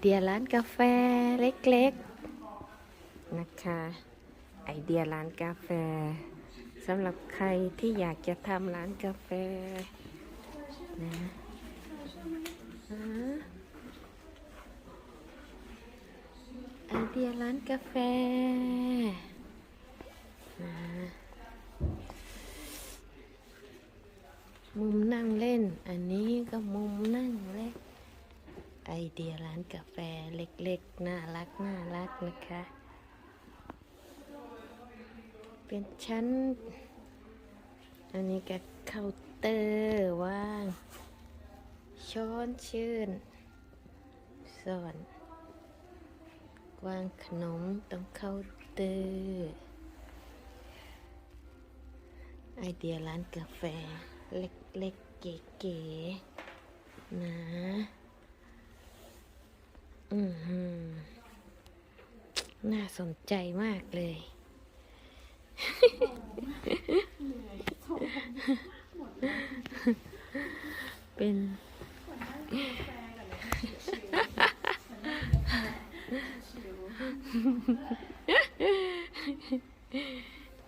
เดียร้านกาแฟเล็กๆนะคะ ไอเดียร้านกาแฟสำหรับใครที่อยากจะทำร้านกาแฟนะไอเดียร้านกาแฟนะมุมนั่งเล่น อันนี้ก็มุมนั่งเล่น ไอเดียร้านกาแฟเล็กๆ น่ารักน่ารักนะคะ เป็นชั้น อันนี้ก็เคาน์เตอร์ว่าง ช้อนชื่นส่วนวางขนมตรงเคาน์เตอร์ไอเดียร้านกาแฟ เล็กๆ เก๋ๆนะ อือหือน่าสนใจมากเลยเป็น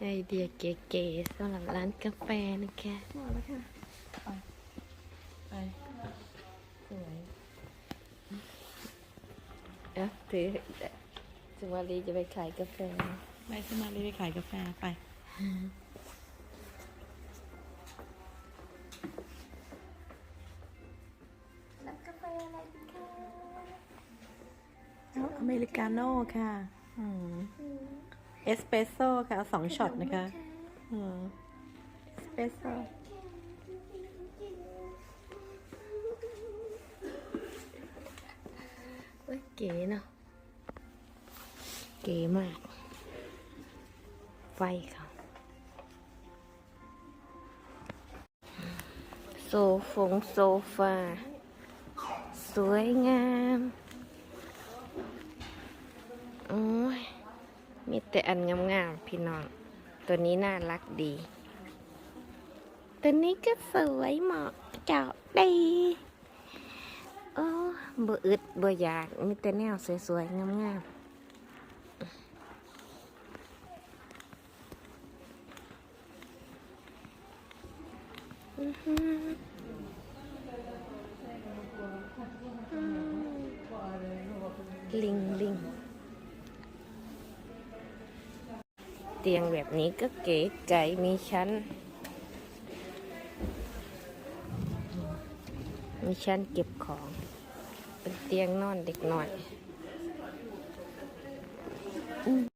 ไอเดียเก๋ๆสำหรับร้านกาแฟนะคะหมดแล้วค่ะ เอ๊ะถือสุวารีจะไปขายกาแฟไปสมารีไปขายกาแฟไป รับกาแฟอะไรคะเอาอเมริกาโน่ค่ะอืมเอสเปรสโซ่ค่ะเอาสองช็อตนะคะอืมเอสเปรสโซ่ เก๋เนาะ เก๋มาก ไฟเขาโซฟงโซฟา สวยงามโอ้ยมีแต่อันงามๆพี่น้อง ตัวนี้น่ารักดี ตัวนี้ก็สวยเหมาะเจาะดี โอ้บ่อึดบ่อยาก มีแต่แนวสวยๆ งามๆอื้อหืออืมลิงลิงเตียงแบบนี้ก็เก๋ไก่มีชั้น มีชั้นเก็บของ เป็นเตียงนอนเด็กหน่อย